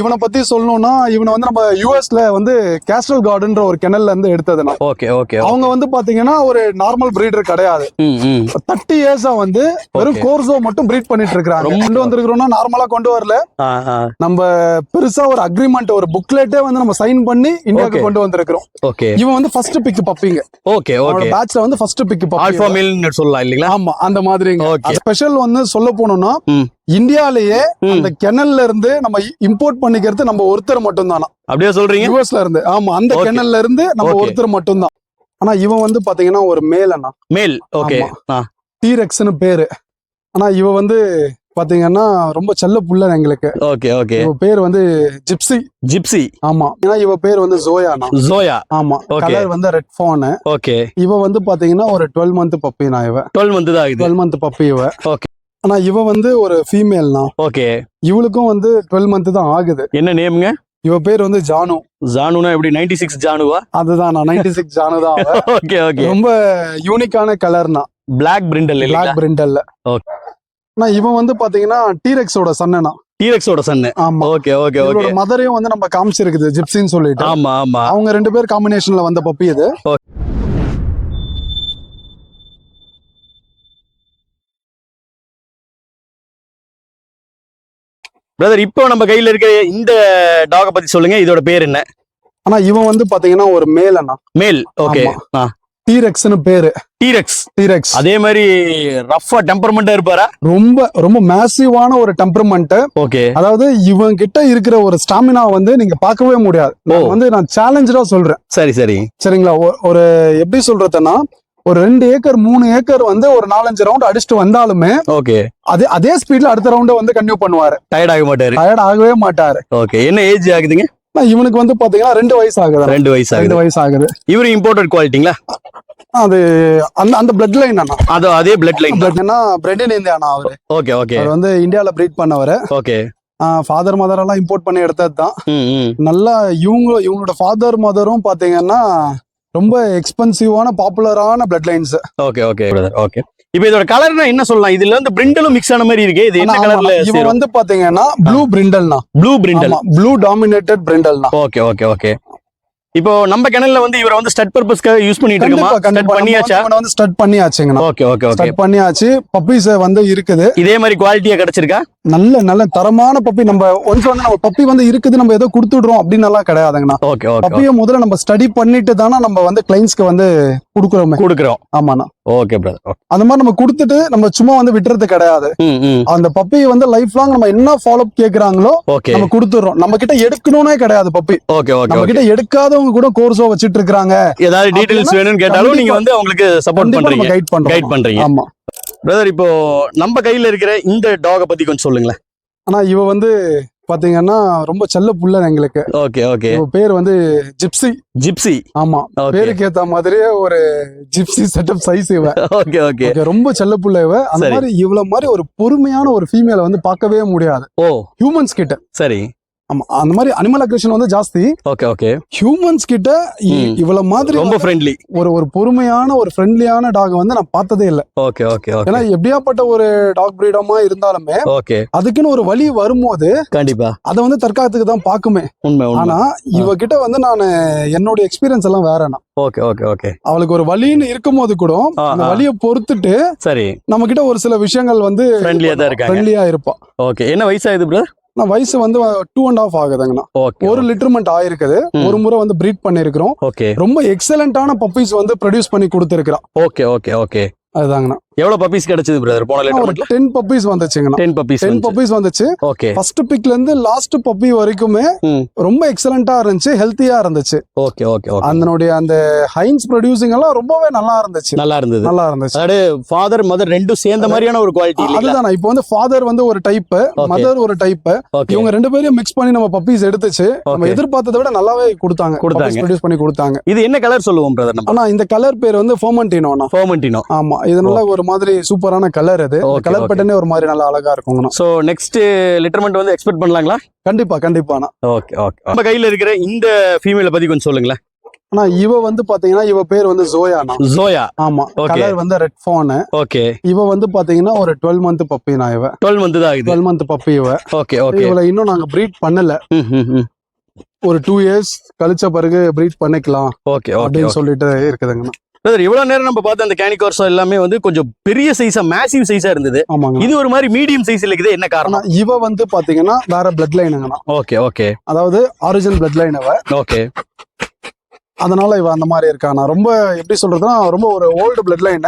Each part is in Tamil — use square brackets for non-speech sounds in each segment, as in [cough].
இவனை பத்தி சொல்லணும்னா இவனை வந்து நம்ம யூஎஸ்ல வந்து கேஸ்டல் கார்டுன்ற ஒரு கிணல்ல இருந்து எடுத்ததுனா ஓகே ஓகே அவங்க வந்து பாத்தீங்கன்னா ஒரு நார்மல் பிரீடர் கிடையாது. தேர்ட்டி இயர்ஸா வந்து வெறும். கோர்ஸோ மட்டும் பிரீட் பண்ணிட்டு இருக்காங்க கொண்டு வந்திருக்கிறோம்னா நார்மலா கொண்டு வரல. நம்ம பெருசா ஒரு அக்ரிமெண்ட் ஒரு புக்லெட்டே வந்து நம்ம சைன் பண்ணி இந்தியாவுக்கு. கொண்டு வந்திருக்கிறோம். ஓகே. இவன் வந்து ஃபர்ஸ்ட் பிக் பப்பிங்க ஓகே ஓகே. பேட்ச்ல வந்து ஃபர்ஸ்ட் பிக் ஆல்ஃபா பப்பி மேல்னு சொல்லலாம் இல்லைங்களா? ஆமா அந்த மாதிரிங்க. Okay. ஸ்பெஷல் வந்து சொல்ல போனோம்னா. இந்தியாலயே. அந்த கெனல்ல இருந்து நம்ம இம்போர்ட் பண்ணிக்கிறது நம்ம ஒருத்தர் மட்டும் தானா அப்படியே சொல்றீங்க? யூஎஸ்ல இருந்து. ஆமா அந்த. கெனல்ல இருந்து நம்ம. ஒருத்தர் மட்டும் தான் ஆனா இவன் வந்து பாத்தீங்கன்னா ஒரு மேலனா மேல். ஓகே டீரெக்ஸ்னு பேரு. ஆனா இவ வந்து பாத்தீங்கன்னா ரொம்ப செல்ல புள்ள எங்களுக்கு. ஓகே ஓகே இவ பேர் வந்து ஜிப்சி ஜிப்சி ஆமா. ஏன்னா இவ பேர் வந்து ஜோயானா ஜோயா ஆமா. கலர் வந்து ரெட் ஃபோனு ஓகே இவ வந்து பாத்தீங்கன்னா ஒரு டுவெல் மந்த் பப்பி நான் இவ. டுவெல் மந்த் தான் டுவெல் மந்த் பப்பி இவ. Okay. ஆனா இவ வந்து ஒரு ஃபீமேல்னா ஓகே. இவளுக்கும் வந்து டுவெல் மந்த் தான் ஆகுது. என்ன நேமுங்க இவ பேர் வந்து ஜானு. ஜானுனா எப்படி நைன்டி சிக்ஸ் ஜானுவா? அதுதான் நான் நைன்டி சிக்ஸ் ஜானு தான். [laughs] Okay okay. ரொம்ப யூனிக்கான கலர்னா பிளாக் பிரிண்டல் பிளாக் பிரிண்டல்ல Okay. ஆனா இவன் வந்து பாத்தீங்கன்னா டீரெக்ஸோட சன்னனா டீரெக்ஸோட சன்னு. ஆமா. Okay okay okay. மதரையும் வந்து நம்ம காமிச்சிருக்குது ஜிப்சின்னு சொல்லிட்டு. ஆமா ஆமா. அவங்க ரெண்டு பேர் காம்பினேஷன்ல வந்த பப்பி இது. பிரதர் இப்போ நம்ம கையில இருக்கிற இந்த டாக பத்தி சொல்லுங்க. இதோட பேர் என்ன? ஆனா இவன் வந்து பாத்தீங்கன்னா ஒரு மேலனா மேல் ஓகே. டீரெக்ஸ்னு பேரு. டீரெக்ஸ் டீரெக்ஸ் அதே மாதிரி ரஃபா டெம்பர்மெண்டா இருப்பாரா? ரொம்ப ரொம்ப மேசிவான ஒரு டெம்பரமெண்ட் ஓகே அதாவது இவன் கிட்ட இருக்கிற ஒரு ஸ்டாமினா வந்து நீங்க பார்க்கவே முடியாது. வந்து நான் சேலஞ்சா சொல்றேன். சரி சரி. சரிங்களா? ஒரு எப்படி சொல்றதுன்னா ஒரு ரெண்டு ஏக்கர் மூணு ஏக்கர் வந்து ஒரு நாலஞ்சு ரவுண்ட் அடிச்சுட்டு வந்தாலுமே ஓகே. அதே அதே ஸ்பீட்ல அடுத்த ரவுண்ட வந்து கன்டினியூ பண்ணுவாரு. டயர்ட் ஆக மாட்டாரு. டயர்ட் ஆகவே மாட்டாரு. ஓகே. என்ன ஏஜ் ஆகுதுங்க? இவனுக்கு வந்து பாத்தீங்கன்னா ரெண்டு வயசு ஆகுது ரெண்டு வயசு ரெண்டு வயசு ஆகுது. இவரு இம்போர்ட்டட் குவாலிட்டிங்களா அது அந்த அந்த பிளட் லைன் அண்ணா. அதோ அதே பிளட் லைன் பிளட் என்ன பிரெண்டின் இந்தியானா அவரு. Okay okay. அவர் வந்து இந்தியால பிரீட் பண்ணவரு. ஓகே. ஃபாதர் மதர் எல்லாம் இம்போர்ட் பண்ணி எடுத்தது தான் நல்லா இவங்க இவங்களோட ஃபாதர் மதரும் பாத்தீங்கன்னா ரொம்ப எக்ஸ்பென்சிவான பாப்புலரான blood lines okay okay okay இப்போ இதோட கலர்னா என்ன சொல்லலாம்? இதுல வந்து பிரிண்டலும் மிக்ஸ் ஆன மாதிரி இருக்கு. இது என்ன கலர்ல இவன் வந்து பாத்தீங்கன்னா ப்ளூ பிரிண்டல்னா ப்ளூ பிரிண்டல் ப்ளூ டாமினேட்டட் பிரிண்டல்னா ஓகே ஓகே ஓகே இப்போ நம்ம கிணல்ல வந்து இவரை வந்து ஸ்டட் பர்பஸ்க்காக யூஸ் பண்ணிட்டு இருக்கோமா? ஸ்டட் பண்ணியாச்சா? வந்து ஸ்டட் பண்ணியாச்சுங்கண்ணா. ஓகே ஓகே ஓகே ஸ்டட் பண்ணியாச்சு. பப்பீஸ் வந்து இருக்குது. இதே மாதிரி குவாலிட்டியா கிடைச்சிருக்கா? நல்ல நல்ல தரமான பப்பி நம்ம ஒன்ஸ் வந்து நம்ம பப்பி வந்து இருக்குது நம்ம ஏதோ கொடுத்துடுறோம் அப்படின்னு எல்லாம் கிடையாதுங்கண்ணா. ஓகே ஓகே பப்பியை முதல்ல நம்ம ஸ்டடி பண்ணிட்டு தானே நம்ம வந்து கிளைண்ட்ஸ்க்கு வந்து கொடுக்குறோமே. கொடுக்குறோம். ஆமாண்ணா. ஓகே பிரதர் அந்த மாதிரி நம்ம கொடுத்துட்டு நம்ம சும்மா வந்து விட்டுறது கிடையாது. அந்த பப்பி வந்து லைஃப் லாங் நம்ம என்ன ஃபாலோ கேக்குறாங்களோ ஓகே நம்ம கொடுத்துடுறோம். நம்ம கிட்ட எடுக்கணும்னே கிடையாது பப்பி. ஓகே ஓகே நம்ம கிட்ட எடுக்காதவங்க கூட கோர்ஸோ வச்சிட்டு இருக்காங்க ஏதாவது டீடைல்ஸ் வேணும்னு கேட்டாலும் நீங்க வந்து அவங்களுக்கு சப்போர்ட் பண்றீங்க. கைட் பண்றோம். கைட் பண்றீங்க. ஆமா. பிரதர் இப்போ நம்ம கையில இருக்கிற இந்த டாக பத்தி கொஞ்சம் சொல்லுங்களேன். ஆனா இவ வந்து பாத்தீங்கன்னா ரொம்ப செல்ல புள்ள எங்களுக்கு. Okay okay. பேர் வந்து ஜிப்சி. ஜிப்சி? ஆமா. பேருக்கு ஏத்த மாதிரியே ஒரு ஜிப்சி செட்டப் சைஸ் இவ. [laughs] Okay okay. ரொம்ப செல்ல புள்ள இவ. அந்த. மாதிரி இவ்வளவு மாதிரி ஒரு பொறுமையான ஒரு ஃபீமேலை வந்து பார்க்கவே முடியாது. ஓ. ஹியூமன்ஸ் கிட்ட. சரி. ஆமா அந்த மாதிரி அனிமல் அக்ரேஷன் வந்து ஜாஸ்தி. ஓகே ஓகே ஹியூமன்ஸ் கிட்ட. இவ்வளவு மாதிரி ரொம்ப ஃப்ரெண்ட்லி ஒரு ஒரு பொறுமையான ஒரு ஃப்ரெண்ட்லியான டாக் வந்து நான் பார்த்ததே இல்ல. ஓகே ஓகே ஓகே ஏன்னா எப்படியாப்பட்ட ஒரு டாக் பிரீடமா இருந்தாலுமே ஓகே அதுக்குன்னு ஒரு வழி வரும்போது கண்டிப்பா. அதை வந்து தற்காத்துக்கு தான் பாக்குமே உண்மை ஆனா இவகிட்ட வந்து நான் என்னோட எக்ஸ்பீரியன்ஸ் எல்லாம் வேறனா ஓகே ஓகே ஓகே அவளுக்கு ஒரு வழின்னு இருக்கும்போது கூட ஆ, அந்த. வழியை பொறுத்துட்டு சரி. நம்ம கிட்ட ஒரு சில விஷயங்கள் வந்து ஃப்ரெண்ட்லியா தான் இருக்காங்க. ஃப்ரெண்ட்லியா இருப்பா. ஓகே என்ன வயசாகுது பிரதர் நான் வயசு வந்து டூ அண்ட் ஆஃப் ஆகுதுங்கண்ணா. ஒரு லிட்டர்மெண்ட் ஆயிருக்குது. ஒரு முறை வந்து பிரீட் பண்ணிருக்கிறோம். ரொம்ப எக்ஸலண்டான பப்பீஸ் வந்து ப்ரொடியூஸ் பண்ணி கொடுத்துருக்கிறோம் ஓகே ஓகே ஓகே அதுதாங்கண்ணா. எவ்வளவு பப்பீஸ் கிடைச்சது பிரதர் போன ஒரு லிட்டர் டென் பப்பீஸ் வந்துச்சுங்கண்ணா. டென் பப்பீஸ் டென் பப்பீஸ் வந்துச்சு. ஓகே ஃபர்ஸ்ட் பிக்ல இருந்து லாஸ்ட் பப்பி வரைக்குமே. ரொம்ப எக்ஸலண்டா இருந்துச்சு ஹெல்த்தியா இருந்துச்சு. ஓகே ஓகே ஓகே அதனுடைய அந்த ஹைன்ஸ் ப்ரொடியூசிங் எல்லாம் ரொம்பவே நல்லா இருந்துச்சு. நல்லா இருந்தது. நல்லா இருந்துச்சு. அதாவது ஃபாதர் மதர் ரெண்டும் சேர்ந்த மாதிரியான ஒரு குவாலிட்டி அதுதான் இப்போ வந்து ஃபாதர் வந்து ஒரு டைப். மதர் ஒரு டைப் இவங்க ரெண்டு பேரையும் மிக்ஸ் பண்ணி நம்ம பப்பீஸ் எடுத்துச்சு. நம்ம. எதிர்பார்த்ததை விட நல்லாவே கொடுத்தாங்க. கொடுத்தாங்க. ப்ரொடியூஸ் பண்ணி கொடுத்தாங்க. இது என்ன கலர் சொல்லுவோம் பிரதர் நம்ம? ஆனா இந்த கலர் பேர் வந்து ஃபோமன்டினோனா ஃபோமன்டினோ ஆமா இது நல்ல ஒரு மாதிரி சூப்பரான கலர் Okay, கலர். பேட்டர்னே ஒரு மாதிரி நல்லா அழகா இருக்குங்கண்ணா சோ நெக்ஸ்ட் லிட்டர்மெண்ட் வந்து எக்ஸ்பெக்ட் பண்ணலாங்களா? கண்டிப்பா கண்டிப்பாண்ணா ஓகே ஓகே நம்ம கையில இருக்கிற இந்த ஃபீமேல பத்தி கொஞ்சம் சொல்லுங்களேன். ஆனா இவ வந்து பாத்தீங்கன்னா இவ பேர் வந்து ஜோயானா ஜோயா ஆமா. கலர் வந்து ரெட் ஃபோனு ஓகே இவ வந்து பாத்தீங்கன்னா ஒரு டுவெல் மந்த் பப்பி நான் இவ. டுவெல் மந்த் தான் டுவெல் மந்த் பப்பி இவ. ஓகே ஓகே இவளை இன்னும் நாங்க ப்ரீட் பண்ணல. ஒரு டூ இயர்ஸ் கழிச்ச பிறகு ப்ரீட் பண்ணிக்கலாம். ஓகே அப்படின்னு சொல்லிட்டு இருக்குதுங்கண்ணா பிரதர் இவ்வளவு நேரம் நம்ம பார்த்த அந்த கேனிகார்ஸோ எல்லாமே வந்து கொஞ்சம் பெரிய சைஸா மேசிவ் சைஸா இருந்தது. ஆமாங்க. இது ஒரு மாதிரி மீடியம் சைஸ்ல இருக்குது. என்ன காரணம்? இவ வந்து பாத்தீங்கன்னா வேற பிளட் லைனுங்கண்ணா ஓகே ஓகே அதாவது ஆரிஜினல் பிளட் லைன் இவ ஓகே அதனால இவ அந்த மாதிரி இருக்கானா ரொம்ப எப்படி சொல்றதுன்னா ரொம்ப ஒரு ஓல்டு பிளட் லைன்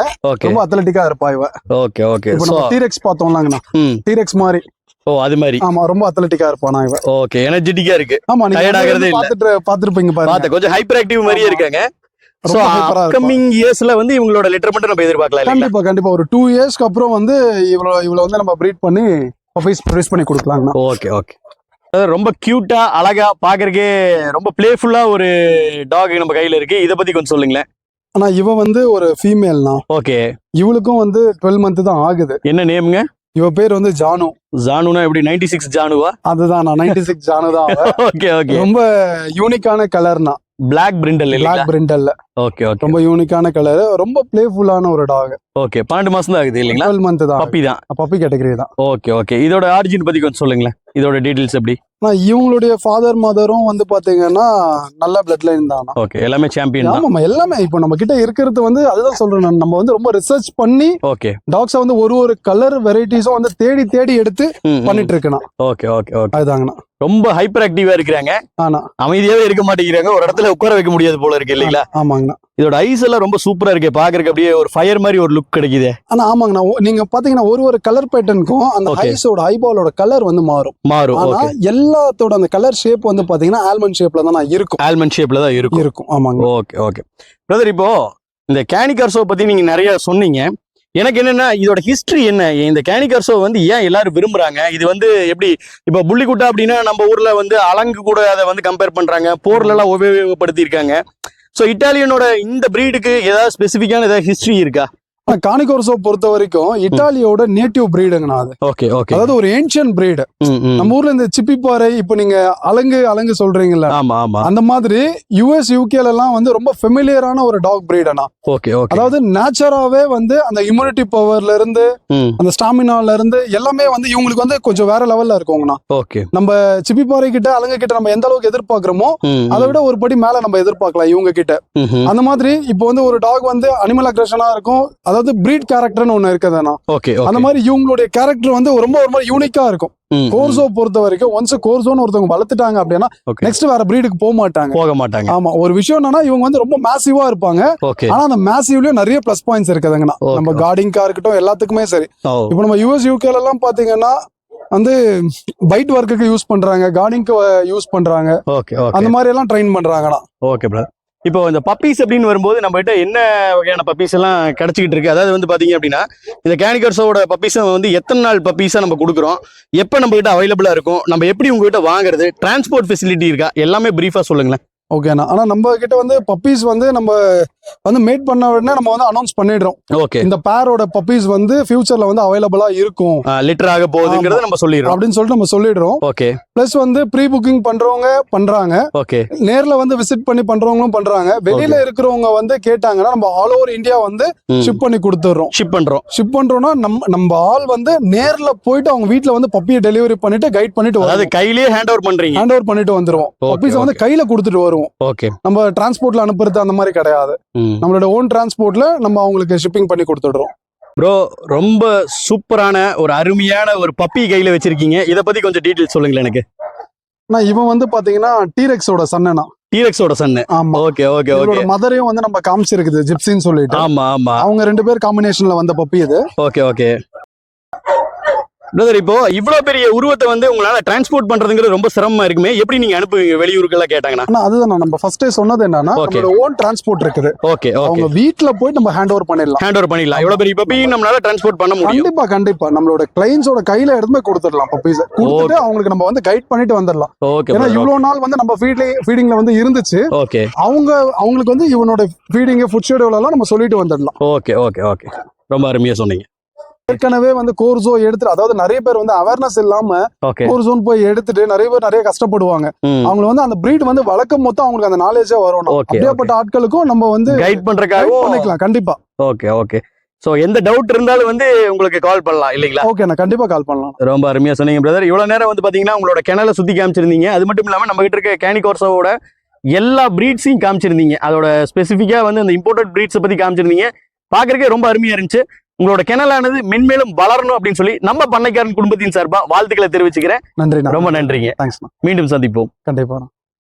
ரொம்ப அத்லட்டிக்கா இருப்பா இவ. ஓகே ஓகே இப்போ நம்ம டீரெக்ஸ் பார்த்தோம்லாங்கண்ணா டீரெக்ஸ் மாதிரி. ஓ அது மாதிரி. ஆமா ரொம்ப அத்லட்டிக்கா இருப்பானா இவ. ஓகே எனர்ஜெட்டிக்கா இருக்கு. ஆமா நீங்க. பாத்துட்டு பாத்துருப்பீங்க பாருங்க. கொஞ்சம் ஹைப்பர் ஆக்டிவ் மாதிரியே. இருக்காங்க. இருப்பா. அப்கமிங் இயர்ஸ்ல வந்து இவங்களோட லெட்டர் மட்டும் நம்ம எதிர்பார்க்கலாம் கண்டிப்பா கண்டிப்பா. ஒரு டூ இயர்ஸ்க்கு அப்புறம் வந்து இவ்வளவு இவ்வளவு வந்து நம்ம ப்ரீட் பண்ணி பப்பீஸ் ப்ரொடியூஸ் பண்ணி கொடுக்கலாங்கண்ணா. ஓகே ஓகே ரொம்ப கியூட்டா அழகா பாக்குறதுக்கே ரொம்ப பிளேஃபுல்லா ஒரு டாக் நம்ம கையில இருக்கு. இத பத்தி கொஞ்சம் சொல்லுங்களேன். ஆனா இவ வந்து ஒரு ஃபீமேல்னா ஓகே இவளுக்கும் வந்து டுவெல் மந்த் தான் ஆகுது. என்ன நேமுங்க இவ பேர் வந்து ஜானு. ஜானுனா எப்படி நைன்டி சிக்ஸ் ஜானுவா? அதுதான் நான் நைன்டி சிக்ஸ் ஜானு தான். ஓகே ஓகே ரொம்ப யூனிக்கான கலர்னா பிளாக் பிரிண்டல் பிளாக் பிரிண்டல்ல ஓகே ஓகே ரொம்ப யூனிக்கான கலர் ரொம்ப பிளேஃபுல்லான ஒரு டாக் ஓகே பன்னெண்டு மாசம் தான் ஆகுது இல்லைங்களா? டுவெல் மந்த் தான். பப்பி தான். பப்பி கேட்டகரி தான். ஓகே ஓகே இதோட ஆரிஜின் பத்தி கொஞ்சம் சொல்லுங்களேன். இதோட டீடைல்ஸ் எப்படி? ஆனா இவங்களுடைய ஃபாதர் மதரும் வந்து பாத்தீங்கன்னா நல்ல பிளட் லைன் தான் ஓகே எல்லாமே சாம்பியன் ஆமாமா எல்லாமே. இப்போ நம்ம கிட்ட இருக்கிறது வந்து அதுதான் சொல்றேன் நான். நம்ம வந்து ரொம்ப ரிசர்ச் பண்ணி ஓகே டாக்ஸை வந்து ஒரு ஒரு கலர் வெரைட்டிஸும் வந்து தேடி தேடி எடுத்து பண்ணிட்டு இருக்கேன் ஓகே ஓகே ஓகே அதுதாங்கண்ணா ரொம்ப ஹைப்பர் ஆக்டிவா இருக்கிறாங்க. ஆனா. அமைதியாவே இருக்க மாட்டேங்கிறாங்க. ஒரு இடத்துல உட்கார வைக்க முடியாது போல இருக்கு இல்லைங்களா? ஆமாங்கண்ணா இதோட ஐஸ் எல்லாம் ரொம்ப சூப்பரா இருக்கு. பாக்குறதுக்கு அப்படியே ஒரு ஃபயர் மாதிரி ஒரு லுக் கிடைக்குது. ஆனா ஆமாங்கண்ணா. ஓ- நீங்க பாத்தீங்கன்னா ஒரு ஒரு கலர் பேட்டர்னுக்கும் அந்த. ஐஸோட ஐபாலோட கலர் வந்து மாறும். மாறும். ஆனா ஓகே எல்லாத்தோட அந்த கலர் ஷேப் வந்து பாத்தீங்கன்னா ஆல்மண்ட் ஷேப்ல தான் நான் இருக்கும். ஆல்மண்ட் ஷேப்ல தான் இருக்கும். இருக்கும். ஆமாங்க. ஓகே ஓகே பிரதர் இப்போ இந்த கேனிகார்சோ பத்தி நீங்க நிறைய சொன்னீங்க. எனக்கு என்னன்னா இதோட ஹிஸ்டரி என்ன? இந்த கேனிகார்சோ வந்து ஏன் எல்லாரும் விரும்புறாங்க? இது வந்து எப்படி இப்போ புள்ளிக்குட்டா அப்படின்னா நம்ம ஊர்ல வந்து அலங்கு கூட அதை வந்து கம்பேர் பண்றாங்க. போர்ல எல்லாம் உபயோகப்படுத்தி இருக்காங்க ஸோ இட்டாலியனோட இந்த ப்ரீடுக்கு ஏதாவது ஸ்பெசிஃபிக்கான ஏதாவது ஹிஸ்ட்ரி இருக்கா? கானிகோர்சோ பொறுத்த வரைக்கும் இட்டாலியோட நேட்டிவ் பிரீடுங்கண்ணா அது. Okay okay. அதாவது ஒரு ஏன்ஷியன் பிரீடு நம்ம ஊர்ல இந்த சிப்பிப்பாறை இப்போ நீங்க அலங்கு அலங்கு சொல்றீங்கல்ல ஆமா ஆமா. அந்த மாதிரி யுஎஸ் யூகேல எல்லாம் வந்து ரொம்ப ஃபெமிலியரான ஒரு டாக் பிரீடனா ஓகே ஓகே. அதாவது நேச்சராவே வந்து அந்த இம்யூனிட்டி பவர்ல இருந்து அந்த ஸ்டாமினால இருந்து எல்லாமே வந்து இவங்களுக்கு வந்து கொஞ்சம் வேற லெவல்ல இருக்குங்கண்ணா. ஓகே. நம்ம சிப்பிப்பாறை கிட்ட அலங்க கிட்ட நம்ம எந்த அளவுக்கு எதிர்பார்க்கிறோமோ அதை விட ஒரு படி மேல நம்ம எதிர்பார்க்கலாம் இவங்க கிட்ட. அந்த மாதிரி இப்போ வந்து ஒரு டாக் வந்து அனிமல் அக்ரஷனா இருக்கும் அதாவது பிரீட் கேரக்டர்னு ஒண்ணு இருக்குதுண்ணா. ஓகே அந்த மாதிரி இவங்களுடைய கேரக்டர் வந்து ரொம்ப ஒரு மாதிரி யூனிக்கா இருக்கும். கோர்சோ பொறுத்த வரைக்கும் ஒன்ஸ் கோர்சோன்னு ஒருத்தவங்க வளர்த்துட்டாங்க அப்படின்னா நெக்ஸ்ட் வேற பிரீடுக்கு போக மாட்டாங்க. போக மாட்டாங்க. ஆமா ஒரு விஷயம் என்னன்னா இவங்க வந்து ரொம்ப மேசிவா இருப்பாங்க. ஆனா அந்த மேசிவ்லயும் நிறைய பிளஸ் பாயிண்ட்ஸ் இருக்குதுங்கண்ணா. நம்ம கார்டிங்கா இருக்கட்டும் எல்லாத்துக்குமே சரி. ஓ இப்போ நம்ம யூஎஸ் யூகேல எல்லாம் பாத்தீங்கன்னா வந்து பைட் ஒர்க்குக்கு யூஸ் பண்றாங்க கார்டிங்க்கு யூஸ் பண்றாங்க. அந்த மாதிரி எல்லாம் ட்ரெயின் பண்றாங்கண்ணா. ஓகே பிரதர் இப்போ இந்த பப்பீஸ் அப்படின்னு வரும்போது நம்ம கிட்ட என்ன வகையான பப்பீஸ் எல்லாம் கிடைச்சிக்கிட்டு இருக்கு? அதாவது வந்து பாத்தீங்க அப்படின்னா இந்த கேனிகர்ஸோட பப்பீஸ் வந்து எத்தனை நாள் பப்பீஸா நம்ம கொடுக்குறோம்? எப்போ நம்ம கிட்ட அவைலபிளா இருக்கும்? நம்ம எப்படி உங்ககிட்ட வாங்குறது? டிரான்ஸ்போர்ட் ஃபெசிலிட்டி இருக்கா? எல்லாமே பிரீஃபா சொல்லுங்களேன். ஓகேண்ணா ஆனா நம்ம கிட்ட வந்து பப்பீஸ் வந்து நம்ம வந்து மேட் பண்ண உடனே நம்ம வந்து அனௌன்ஸ் பண்ணிடுறோம். ஓகே இந்த பேரோட பப்பீஸ் வந்து ஃபியூச்சர்ல வந்து அவைலபிளா இருக்கும். லிட்டர் ஆக போகுதுங்கிறத நம்ம சொல்லிடுறோம். அப்படின்னு சொல்லிட்டு நம்ம சொல்லிடுறோம். ஓகே பிளஸ் வந்து ப்ரீ புக்கிங் பண்றவங்க பண்றாங்க. ஓகே நேர்ல வந்து விசிட் பண்ணி பண்றவங்களும் பண்றாங்க. வெளியில இருக்கிறவங்க வந்து கேட்டாங்கன்னா நம்ம ஆல் ஓவர் இந்தியா வந்து ஷிப் பண்ணி கொடுத்துடுறோம். ஷிப் பண்றோம். ஷிப் பண்றோம்னா நம்ம நம்ம ஆள் வந்து நேர்ல போயிட்டு அவங்க வீட்ல வந்து பப்பியை டெலிவரி பண்ணிட்டு கைட் பண்ணிட்டு அதாவது வரும் கையிலேயே ஹேண்ட் ஓவர் பண்றீங்க. ஹேண்ட் ஓவர் பண்ணிட்டு வந்துருவோம். பப்பீஸ் வந்து கையில கொடுத்துட்டு வருவோம். ஓகே. நம்ம டிரான்ஸ்போர்ட்ல அனுப்புறது அந்த மாதிரி கிடையாது. நம்மளோட ஓன் டிரான்ஸ்போர்ட்ல நம்ம அவங்களுக்கு ஷிப்பிங் பண்ணி கொடுத்துடுறோம். ப்ரோ ரொம்ப சூப்பரான ஒரு அருமையான ஒரு பப்பி கையில வச்சிருக்கீங்க. இத பத்தி கொஞ்சம் டீடைல்ஸ் சொல்லுங்களேன் எனக்கு. ஆனா இவன் வந்து பாத்தீங்கன்னா டீரெக்ஸோட சன்னனா டீரெக்ஸோட சன்னு. ஆமா. Okay okay okay. மதரையும் வந்து நம்ம காமிச்சிருக்குது ஜிப்சின்னு சொல்லிட்டு. ஆமா ஆமா. அவங்க ரெண்டு பேர் காம்பினேஷன்ல வந்த பப்பி இது. Okay okay. பிரதர் இப்போ இவ்வளவு பெரிய உருவத்தை வந்து உங்களால டிரான்ஸ்போர்ட் பண்றதுங்கிறது ரொம்ப சிரமமா இருக்குமே. எப்படி நீங்க அனுப்புவீங்க? வெளியூருக்கெல்லாம் கேட்டாங்கன்னா. அதுதான் நம்ம ஃபர்ஸ்டே சொன்னது என்னன்னா. நம்மளோட ஓன் டிரான்ஸ்போர்ட் இருக்குது. ஓகே ஓகே அவங்க வீட்ல போயிட்டு நம்ம ஹேண்ட் ஓவர் பண்ணிடலாம். ஹேண்ட் ஓவர் பண்ணிடலாம். இவ்வளவு பெரிய பப்பி நம்மளால டிரான்ஸ்போர்ட் பண்ண முடியும். கண்டிப்பா கண்டிப்பா. நம்மளோட கிளைண்ட்ஸோட கையில எடுத்து போய் கொடுத்துடலாம் பப்பீஸ் கொடுத்துட்டு அவங்களுக்கு நம்ம வந்து கைட் பண்ணிட்டு வந்துடலாம். ஓகே ஏன்னா இவ்வளவு நாள் வந்து நம்ம ஃபீட்ல ஃபீடிங்ல வந்து இருந்துச்சு. ஓகே அவங்க அவங்களுக்கு வந்து இவனோட ஃபீடிங் ஃபுட் ஷெடியூல் எல்லாம் நம்ம சொல்லிட்டு வந்துடலாம். ஓகே ஓகே ஓகே ரொம்ப அருமையா சொன்னீங்க. ஏற்கனவே வந்து கோர்ஸோ எடுத்துட்டு அதாவது நிறைய பேர் வந்து அவேர்னஸ் இல்லாம ஓகே கோர்ஸோன் போய் எடுத்துட்டு நிறைய பேர் நிறைய கஷ்டப்படுவாங்க. அவங்க வந்து அந்த பிரீட் வந்து வளர்க்கும் மொத்தம் அவங்களுக்கு அந்த நாலேஜே வரணும் அப்படியாப்பட்ட ஆட்களுக்கும் நம்ம வந்து கைட் guide பண்றதுக்காகவும் பண்ணிக்கலாம் கண்டிப்பா. ஓகே ஓகே சோ எந்த டவுட் இருந்தாலும் வந்து உங்களுக்கு கால் பண்ணலாம் இல்லைங்களா? ஓகே நான் கண்டிப்பா கால் பண்ணலாம். ரொம்ப அருமையா சொன்னீங்க பிரதர் இவ்வளவு நேரம் வந்து பாத்தீங்கன்னா உங்களோட கிணலை சுத்தி காமிச்சிருந்தீங்க. அது மட்டும் இல்லாம நம்ம கிட்ட இருக்க கேனி கோர்ஸோட எல்லா பிரீட்ஸையும் காமிச்சிருந்தீங்க. அதோட ஸ்பெசிஃபிக்கா வந்து அந்த இம்போர்ட்டட் பிரீட்ஸை பத்தி காமிச்சிருந்தீங்க. பாக்குறதுக்கே ரொம்ப அருமையா இருந்துச்சு. உங்களோட கிணலானது மென்மேலும் வளரணும் அப்படின்னு சொல்லி நம்ம பண்ணைக்காரன் குடும்பத்தின் சார்பா வாழ்த்துக்களை தெரிவிச்சுக்கிறேன். நன்றி ரொம்ப நன்றிங்க. தேங்க்ஸ் மீண்டும் சந்திப்போம். கண்டிப்பா